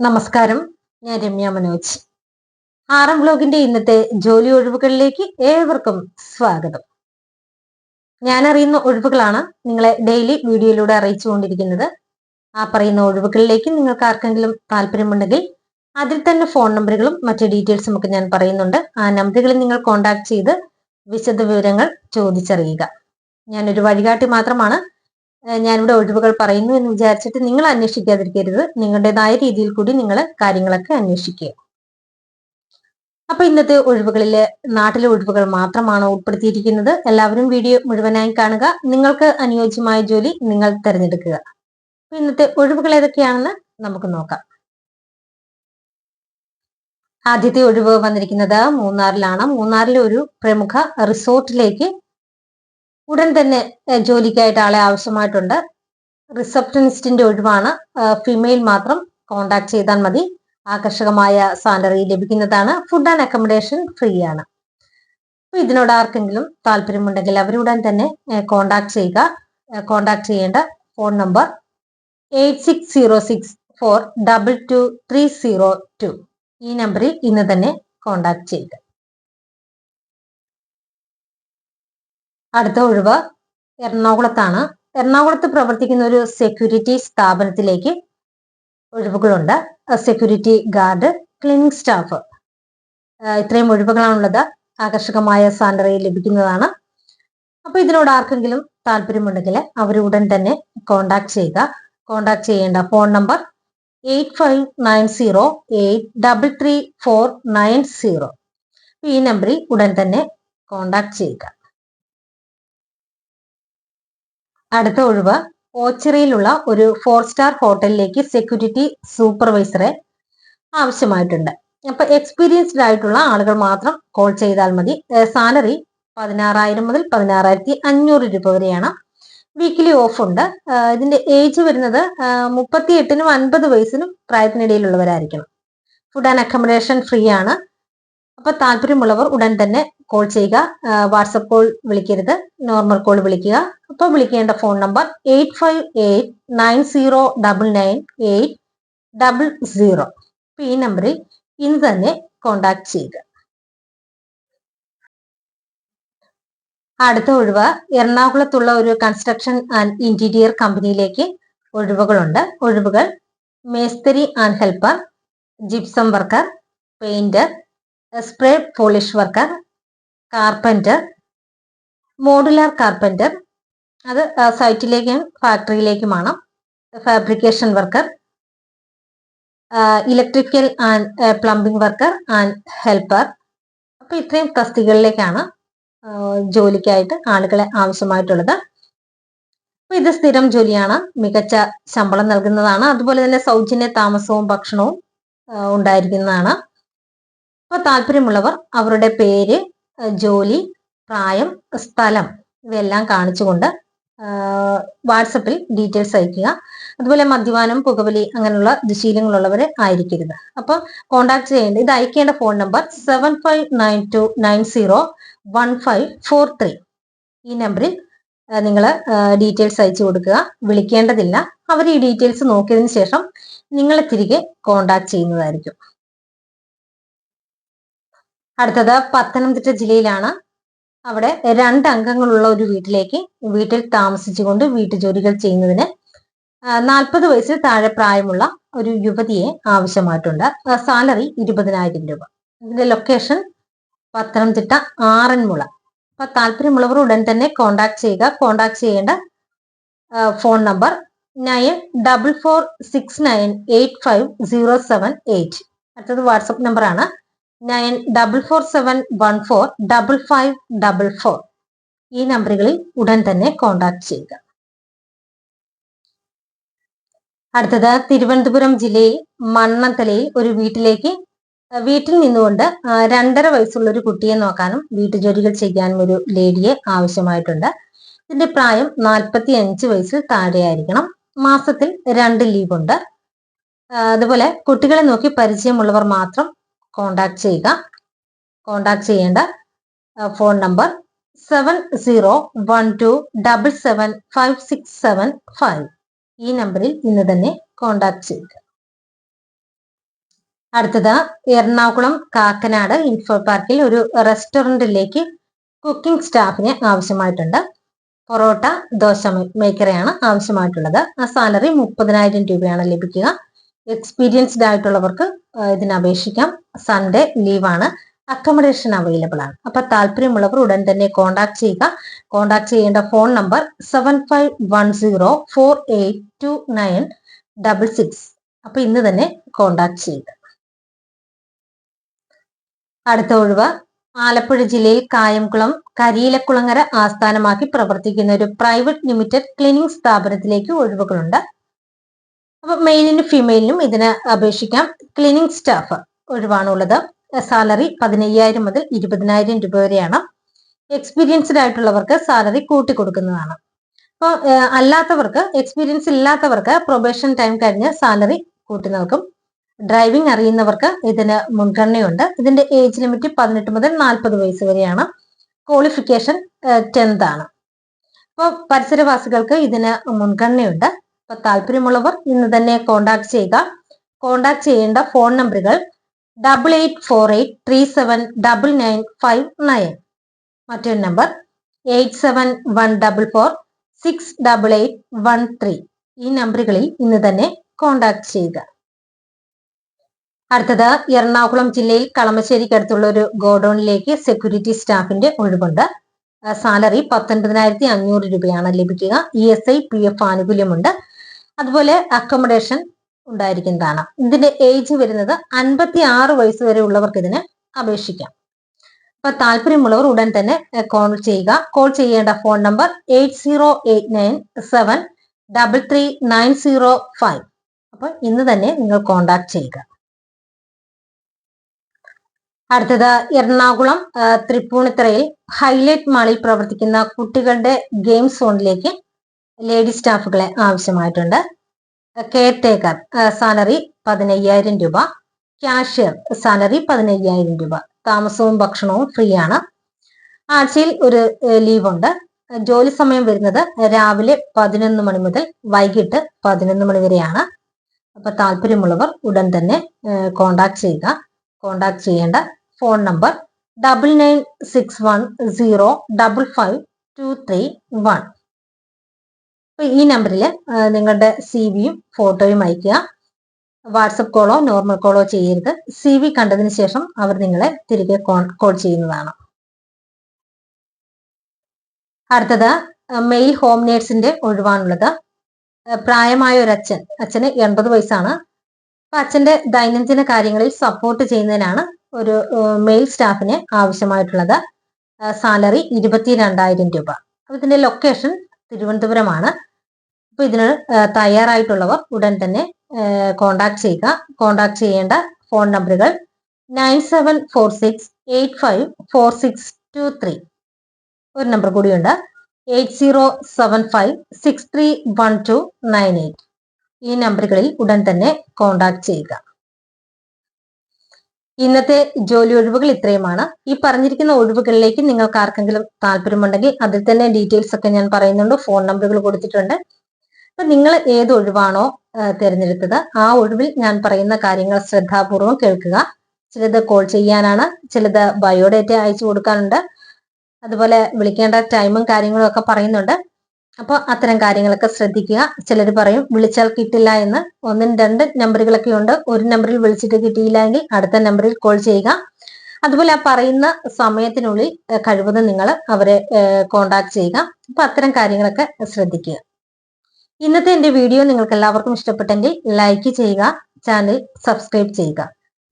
നമസ്കാരം. ഞാൻ രമ്യ മനോജ്. ആറാം ബ്ലോഗിന്റെ ഇന്നത്തെ ജോലി ഒഴിവുകളിലേക്ക് ഏവർക്കും സ്വാഗതം. ഞാൻ അറിയുന്ന ഒഴിവുകളാണ് നിങ്ങളെ ഡെയിലി വീഡിയോയിലൂടെ അറിയിച്ചുകൊണ്ടിരിക്കുന്നത് ആ പറയുന്ന ഒഴിവുകളിലേക്ക് നിങ്ങൾക്ക് ആർക്കെങ്കിലും താല്പര്യമുണ്ടെങ്കിൽ അതിൽ തന്നെ ഫോൺ നമ്പറുകളും മറ്റു ഡീറ്റെയിൽസും ഒക്കെ ഞാൻ പറയുന്നുണ്ട്. ആ നമ്പറുകളിൽ നിങ്ങൾ കോൺടാക്ട് ചെയ്ത് വിശദ വിവരങ്ങൾ ചോദിച്ചറിയുക. ഞാനൊരു വഴികാട്ടി മാത്രമാണ് ഞാനിവിടെ ഒഴിവുകൾ പറയുന്നു എന്ന് വിചാരിച്ചിട്ട് നിങ്ങൾ അന്വേഷിക്കാതിരിക്കരുത്. നിങ്ങളുടേതായ രീതിയിൽ കൂടി നിങ്ങൾ കാര്യങ്ങളൊക്കെ അന്വേഷിക്കുക. അപ്പൊ ഇന്നത്തെ ഒഴിവുകളിലെ നാട്ടിലെ ഒഴിവുകൾ മാത്രമാണ് ഉൾപ്പെടുത്തിയിരിക്കുന്നത്. എല്ലാവരും വീഡിയോ മുഴുവനായി കാണുക. നിങ്ങൾക്ക് അനുയോജ്യമായ ജോലി നിങ്ങൾ തിരഞ്ഞെടുക്കുക. ഇന്നത്തെ ഒഴിവുകൾ ഏതൊക്കെയാണെന്ന് നമുക്ക് നോക്കാം. ആദ്യത്തെ ഒഴിവ് വന്നിരിക്കുന്നത് മൂന്നാറിലാണ്. മൂന്നാറിലെ ഒരു പ്രമുഖ റിസോർട്ടിലേക്ക് ഉടൻ തന്നെ ജോലിക്കായിട്ട് ആളെ ആവശ്യമായിട്ടുണ്ട്. റിസപ്ഷനിസ്റ്റിന്റെ ഒഴിവാണ്. ഫീമെയിൽ മാത്രം കോണ്ടാക്ട് ചെയ്താൽ മതി. ആകർഷകമായ സാലറി ലഭിക്കുന്നതാണ്. ഫുഡ് ആൻഡ് അക്കോമഡേഷൻ ഫ്രീ ആണ് അപ്പൊ ഇതിനോട് ആർക്കെങ്കിലും താല്പര്യമുണ്ടെങ്കിൽ അവരുടൻ തന്നെ കോണ്ടാക്ട് ചെയ്യുക. കോണ്ടാക്ട് ചെയ്യേണ്ട phone number eight six zero six four double two three zero two. ഈ നമ്പറിൽ ഇന്ന് തന്നെ കോണ്ടാക്ട് ചെയ്യുക. അടുത്ത ഒഴിവ് എറണാകുളത്താണ്. എറണാകുളത്ത് പ്രവർത്തിക്കുന്ന ഒരു സെക്യൂരിറ്റി സ്ഥാപനത്തിലേക്ക് ഒഴിവുകളുണ്ട്. സെക്യൂരിറ്റി ഗാർഡ് ക്ലീനിങ് സ്റ്റാഫ് ഇത്രയും ഒഴിവുകളാണുള്ളത്. ആകർഷകമായ സാലറി ലഭിക്കുന്നതാണ്. അപ്പൊ ഇതിനോട് ആർക്കെങ്കിലും താല്പര്യമുണ്ടെങ്കിൽ അവർ ഉടൻ തന്നെ കോണ്ടാക്ട് ചെയ്യുക. കോണ്ടാക്ട് ചെയ്യേണ്ട phone number eight five nine zero eight double three four nine zero ഈ നമ്പറിൽ ഉടൻ തന്നെ കോണ്ടാക്ട് ചെയ്യുക. അടുത്ത ഒഴിവ് ഓച്ചിറയിലുള്ള ഒരു ഫോർ സ്റ്റാർ ഹോട്ടലിലേക്ക് സെക്യൂരിറ്റി സൂപ്പർവൈസറെ ആവശ്യമായിട്ടുണ്ട്. അപ്പൊ എക്സ്പീരിയൻസ്ഡ് ആയിട്ടുള്ള ആളുകൾ മാത്രം കോൾ ചെയ്താൽ മതി. സാലറി പതിനാറായിരം മുതൽ പതിനാറായിരത്തി അഞ്ഞൂറ് രൂപ വരെയാണ്. വീക്കിലി ഓഫ് ഉണ്ട്. ഇതിന്റെ ഏജ് വരുന്നത് മുപ്പത്തി എട്ടിനും അൻപത് വയസ്സിനും പ്രായത്തിനിടയിലുള്ളവരായിരിക്കണം. ഫുഡ് ആൻഡ് അക്കോമഡേഷൻ ഫ്രീ ആണ്. അപ്പൊ താല്പര്യമുള്ളവർ ഉടൻ തന്നെ കോൾ ചെയ്യുക. വാട്സപ്പ് കോൾ വിളിക്കരുത്. നോർമൽ കോൾ വിളിക്കുക. അപ്പോൾ വിളിക്കേണ്ട phone number eight five eight nine zero double nine eight double zero ഈ നമ്പറിൽ ഇന്ന് തന്നെ കോണ്ടാക്ട് ചെയ്യുക. അടുത്ത ഒഴിവ് എറണാകുളത്തുള്ള ഒരു കൺസ്ട്രക്ഷൻ ആൻഡ് ഇന്റീരിയർ കമ്പനിയിലേക്ക് ഒഴിവുകളുണ്ട്. ഒഴിവുകൾ മേസ്തരി and helper gypsum worker painter spray polish worker carpenter modular carpenter അത് സൈറ്റിലേക്കും ഫാക്ടറിയിലേക്കുമാണ് fabrication worker electrical and plumbing worker and helper അപ്പൊ ഇത്രയും തസ്തികളിലേക്കാണ് ജോലിക്കായിട്ട് ആളുകളെ ആവശ്യമായിട്ടുള്ളത്. അപ്പൊ ഇത് സ്ഥിരം ജോലിയാണ്. മികച്ച ശമ്പളം നൽകുന്നതാണ്. അതുപോലെ തന്നെ സൗജന്യ താമസവും ഭക്ഷണവും ഉണ്ടായിരിക്കുന്നതാണ്. അപ്പൊ താല്പര്യമുള്ളവർ അവരുടെ പേര് ജോലി പ്രായം സ്ഥലം ഇവയെല്ലാം കാണിച്ചുകൊണ്ട് വാട്സപ്പിൽ ഡീറ്റെയിൽസ് അയക്കുക അതുപോലെ മദ്യപാനം പുകവലി അങ്ങനെയുള്ള ദുശീലങ്ങളുള്ളവർ ആയിരിക്കരുത്. അപ്പോൾ കോൺടാക്ട് ചെയ്യേണ്ട ഇത് അയക്കേണ്ട phone number seven five nine two nine zero one five four three ഈ നമ്പറിൽ നിങ്ങൾ ഡീറ്റെയിൽസ് അയച്ചു കൊടുക്കുക. വിളിക്കേണ്ടതില്ല. അവർ ഈ ഡീറ്റെയിൽസ് നോക്കിയതിന് ശേഷം നിങ്ങളെ തിരികെ കോൺടാക്ട് ചെയ്യുന്നതായിരിക്കും. അടുത്തത് പത്തനംതിട്ട ജില്ലയിലാണ്. അവിടെ രണ്ട് അംഗങ്ങളുള്ള ഒരു വീട്ടിലേക്ക് വീട്ടിൽ താമസിച്ചുകൊണ്ട് വീട്ടുജോലികൾ ചെയ്യുന്നതിന് നാൽപ്പത് വയസ്സിൽ താഴെ പ്രായമുള്ള ഒരു യുവതിയെ ആവശ്യമായിട്ടുണ്ട്. സാലറി ഇരുപതിനായിരം രൂപ. ഇതിന്റെ ലൊക്കേഷൻ പത്തനംതിട്ട ആറന്മുള. അപ്പൊ താല്പര്യമുള്ളവർ ഉടൻ തന്നെ കോണ്ടാക്ട് ചെയ്യുക. കോണ്ടാക്ട് ചെയ്യേണ്ട phone number nine double four six nine eight five zero seven eight. അടുത്തത് വാട്സപ്പ് നമ്പറാണ്. Nine double four seven one four double five double four. ഈ നമ്പറുകളിൽ ഉടൻ തന്നെ കോണ്ടാക്ട് ചെയ്യുക. അടുത്തത് തിരുവനന്തപുരം ജില്ലയിൽ മണ്ണത്തലയിൽ ഒരു വീട്ടിലേക്ക് വീട്ടിൽ നിന്നുകൊണ്ട് രണ്ടര വയസ്സുള്ള ഒരു കുട്ടിയെ നോക്കാനും വീട്ടുജോലികൾ ചെയ്യാനും ഒരു ലേഡിയെ ആവശ്യമായിട്ടുണ്ട്. ഇതിന്റെ പ്രായം നാൽപ്പത്തി അഞ്ച് വയസ്സിൽ താഴെയായിരിക്കണം. മാസത്തിൽ രണ്ട് ലീവ് ഉണ്ട് അതുപോലെ കുട്ടികളെ നോക്കി പരിചയമുള്ളവർ മാത്രം കോണ്ടാക്ട് ചെയ്യുക. കോണ്ടാക്ട് ചെയ്യേണ്ട phone number seven zero one two double seven five six seven five ഈ നമ്പറിൽ ഇന്ന് തന്നെ കോണ്ടാക്ട് ചെയ്യുക. അടുത്തത് എറണാകുളം കാക്കനാട് ഇൻഫോ പാർക്കിൽ ഒരു റെസ്റ്റോറന്റിലേക്ക് കുക്കിംഗ് സ്റ്റാഫിന് ആവശ്യമായിട്ടുണ്ട്. പൊറോട്ട ദോശ മേക്കറെയാണ് ആവശ്യമായിട്ടുള്ളത്. ആ സാലറി മുപ്പതിനായിരം രൂപയാണ് ലഭിക്കുക. എക്സ്പീരിയൻസ്ഡ് ആയിട്ടുള്ളവർക്ക് ഇതിന് അപേക്ഷിക്കാം. സൺഡേ ലീവാണ് അക്കോമഡേഷൻ അവൈലബിൾ ആണ്. അപ്പൊ താല്പര്യമുള്ളവർ ഉടൻ തന്നെ കോൺടാക്ട് ചെയ്യുക. കോൺടാക്ട് ചെയ്യേണ്ട phone number seven five one zero four eight two nine double six അപ്പൊ ഇന്ന് തന്നെ കോൺടാക്ട് ചെയ്യുക. അടുത്ത ഒഴിവ്. ആലപ്പുഴ ജില്ലയിൽ കായംകുളം കരിയിലക്കുളങ്ങര ആസ്ഥാനമാക്കി പ്രവർത്തിക്കുന്ന ഒരു പ്രൈവറ്റ് ലിമിറ്റഡ് ക്ലിനിക് സ്ഥാപനത്തിലേക്ക് ഒഴിവുകളുണ്ട്. അപ്പൊ മെയിലിനും ഫീമെയിലിനും ഇതിന് അപേക്ഷിക്കാം. Cleaning staff ഒഴിവാണുള്ളത്. സാലറി പതിനയ്യായിരം മുതൽ ഇരുപതിനായിരം രൂപ വരെയാണ്. എക്സ്പീരിയൻസ്ഡ് ആയിട്ടുള്ളവർക്ക് സാലറി കൂട്ടി കൊടുക്കുന്നതാണ് അപ്പോൾ അല്ലാത്തവർക്ക് എക്സ്പീരിയൻസ് ഇല്ലാത്തവർക്ക് പ്രൊബേഷൻ ടൈം കഴിഞ്ഞ് സാലറി കൂട്ടി നൽകും. ഡ്രൈവിംഗ് അറിയുന്നവർക്ക് ഇതിന് മുൻഗണനയുണ്ട്. ഇതിന്റെ ഏജ് ലിമിറ്റ് പതിനെട്ട് മുതൽ നാൽപ്പത് വയസ്സ് വരെയാണ്. ക്വാളിഫിക്കേഷൻ ടെൻത്ത് ആണ്. അപ്പോൾ പരിസരവാസികൾക്ക് ഇതിന് മുൻഗണനയുണ്ട്. അപ്പൊ താല്പര്യമുള്ളവർ ഇന്ന് തന്നെ കോണ്ടാക്ട് ചെയ്യുക. കോണ്ടാക്ട് ചെയ്യേണ്ട ഫോൺ നമ്പറുകൾ double eight four eight three seven double nine five nine മറ്റൊരു number eight seven one double four six double eight one three ഈ നമ്പറുകളിൽ ഇന്ന് തന്നെ കോണ്ടാക്ട് ചെയ്യുക. അടുത്തത് എറണാകുളം ജില്ലയിൽ കളമശ്ശേരിക്കടുത്തുള്ള ഒരു ഗോഡൌണിലേക്ക് സെക്യൂരിറ്റി സ്റ്റാഫിന്റെ ഒഴിവുണ്ട്. സാലറി പത്തൊൻപതിനായിരത്തി അഞ്ഞൂറ് രൂപയാണ് ലഭിക്കുക. E S I P F ആനുകൂല്യമുണ്ട്. അതുപോലെ അക്കോമഡേഷൻ ഉണ്ടായിരിക്കുന്നതാണ് ഇതിന്റെ ഏജ് വരുന്നത് അൻപത്തി ആറ് വയസ്സ് വരെ ഉള്ളവർക്ക് ഇതിന് അപേക്ഷിക്കാം. അപ്പൊ താല്പര്യമുള്ളവർ ഉടൻ തന്നെ കോൾ ചെയ്യുക. കോൾ ചെയ്യേണ്ട phone number eight zero eight nine seven double three nine zero five അപ്പൊ ഇന്ന് തന്നെ നിങ്ങൾ കോണ്ടാക്ട് ചെയ്യുക. അടുത്തത് എറണാകുളം തൃപ്പൂണിത്തറയിൽ ഹൈലൈറ്റ് മാളിൽ പ്രവർത്തിക്കുന്ന കുട്ടികളുടെ ഗെയിം സോണിലേക്ക് ലേഡി സ്റ്റാഫുകളെ ആവശ്യമായിട്ടുണ്ട്. കെയർ ടേക്കർ സാലറി പതിനയ്യായിരം രൂപ. ക്യാഷ്യർ സാലറി പതിനയ്യായിരം രൂപ. താമസവും ഭക്ഷണവും ഫ്രീ ആണ്. ആഴ്ചയിൽ ഒരു ലീവ് ഉണ്ട്. ജോലി സമയം വരുന്നത് രാവിലെ പതിനൊന്ന് മണി മുതൽ വൈകിട്ട് പതിനൊന്ന് മണി വരെയാണ്. അപ്പൊ താല്പര്യമുള്ളവർ ഉടൻ തന്നെ കോണ്ടാക്ട് ചെയ്യുക. കോണ്ടാക്ട് ചെയ്യേണ്ട phone number double nine six one zero double five two three one ഈ നമ്പറിൽ നിങ്ങളുടെ സി വിയും ഫോട്ടോയും അയക്കുക വാട്സപ്പ് കോളോ നോർമൽ കോളോ ചെയ്യരുത്. സി വി കണ്ടതിന് ശേഷം അവർ നിങ്ങളെ തിരികെ കോൾ ചെയ്യുന്നതാണ്. അടുത്തത് മെയിൽ ഹോം നേഴ്സിന്റെ ഒഴിവാണുള്ളത്. പ്രായമായ ഒരു അച്ഛൻ അച്ഛന് എൺപത് വയസ്സാണ്. അപ്പൊ അച്ഛന്റെ ദൈനംദിന കാര്യങ്ങളിൽ സപ്പോർട്ട് ചെയ്യുന്നതിനാണ് ഒരു മെയിൽ സ്റ്റാഫിന് ആവശ്യമായിട്ടുള്ളത്. സാലറി ഇരുപത്തി രണ്ടായിരം രൂപ. ഇതിന്റെ ലൊക്കേഷൻ തിരുവനന്തപുരമാണ്. അപ്പൊ ഇതിന് തയ്യാറായിട്ടുള്ളവർ ഉടൻ തന്നെ കോണ്ടാക്ട് ചെയ്യുക. കോണ്ടാക്ട് ചെയ്യേണ്ട ഫോൺ നമ്പറുകൾ nine seven four six eight five four six two three ഒരു നമ്പർ കൂടിയുണ്ട്. Eight zero seven five six three one two nine eight ഈ നമ്പറുകളിൽ ഉടൻ തന്നെ കോണ്ടാക്ട് ചെയ്യുക. ഇന്നത്തെ ജോലി ഒഴിവുകൾ ഇത്രയുമാണ്. ഈ പറഞ്ഞിരിക്കുന്ന ഒഴിവുകളിലേക്ക് നിങ്ങൾക്ക് ആർക്കെങ്കിലും താല്പര്യമുണ്ടെങ്കിൽ അതിൽ തന്നെ ഡീറ്റെയിൽസ് ഒക്കെ ഞാൻ പറയുന്നുണ്ട്. ഫോൺ നമ്പറുകൾ കൊടുത്തിട്ടുണ്ട്. അപ്പൊ നിങ്ങൾ ഏത് ഒഴിവാണോ തിരഞ്ഞെടുത്തത് ആ ഒഴിവിൽ ഞാൻ പറയുന്ന കാര്യങ്ങൾ ശ്രദ്ധാപൂർവം കേൾക്കുക. ചിലത് കോൾ ചെയ്യാനാണ് ചിലത് ബയോഡേറ്റ അയച്ചു കൊടുക്കാനുണ്ട്. അതുപോലെ വിളിക്കേണ്ട ടൈമും കാര്യങ്ങളും ഒക്കെ പറയുന്നുണ്ട്. അപ്പോൾ അത്തരം കാര്യങ്ങളൊക്കെ ശ്രദ്ധിക്കുക. ചിലർ പറയും വിളിച്ചാൽ കിട്ടില്ല എന്ന്. ഒന്നും രണ്ട് നമ്പറുകളൊക്കെ ഉണ്ട്. ഒരു നമ്പറിൽ വിളിച്ചിട്ട് കിട്ടിയില്ല എങ്കിൽ അടുത്ത നമ്പറിൽ കോൾ ചെയ്യുക. അതുപോലെ ആ പറയുന്ന സമയത്തിനുള്ളിൽ കഴിവതും നിങ്ങൾ അവരെ കോണ്ടാക്ട് ചെയ്യുക. അപ്പൊ അത്തരം കാര്യങ്ങളൊക്കെ ശ്രദ്ധിക്കുക. ഇന്നത്തെ എന്റെ വീഡിയോ നിങ്ങൾക്ക് എല്ലാവർക്കും ഇഷ്ടപ്പെട്ടെങ്കിൽ ലൈക്ക് ചെയ്യുക ചാനൽ സബ്സ്ക്രൈബ് ചെയ്യുക.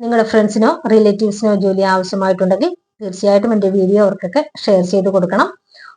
നിങ്ങളുടെ ഫ്രണ്ട്സിനോ റിലേറ്റീവ്സിനോ ജോലി ആവശ്യമായിട്ടുണ്ടെങ്കിൽ തീർച്ചയായിട്ടും എന്റെ വീഡിയോ അവർക്കൊക്കെ ഷെയർ ചെയ്ത് കൊടുക്കണം.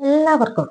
എല്ലാവർക്കും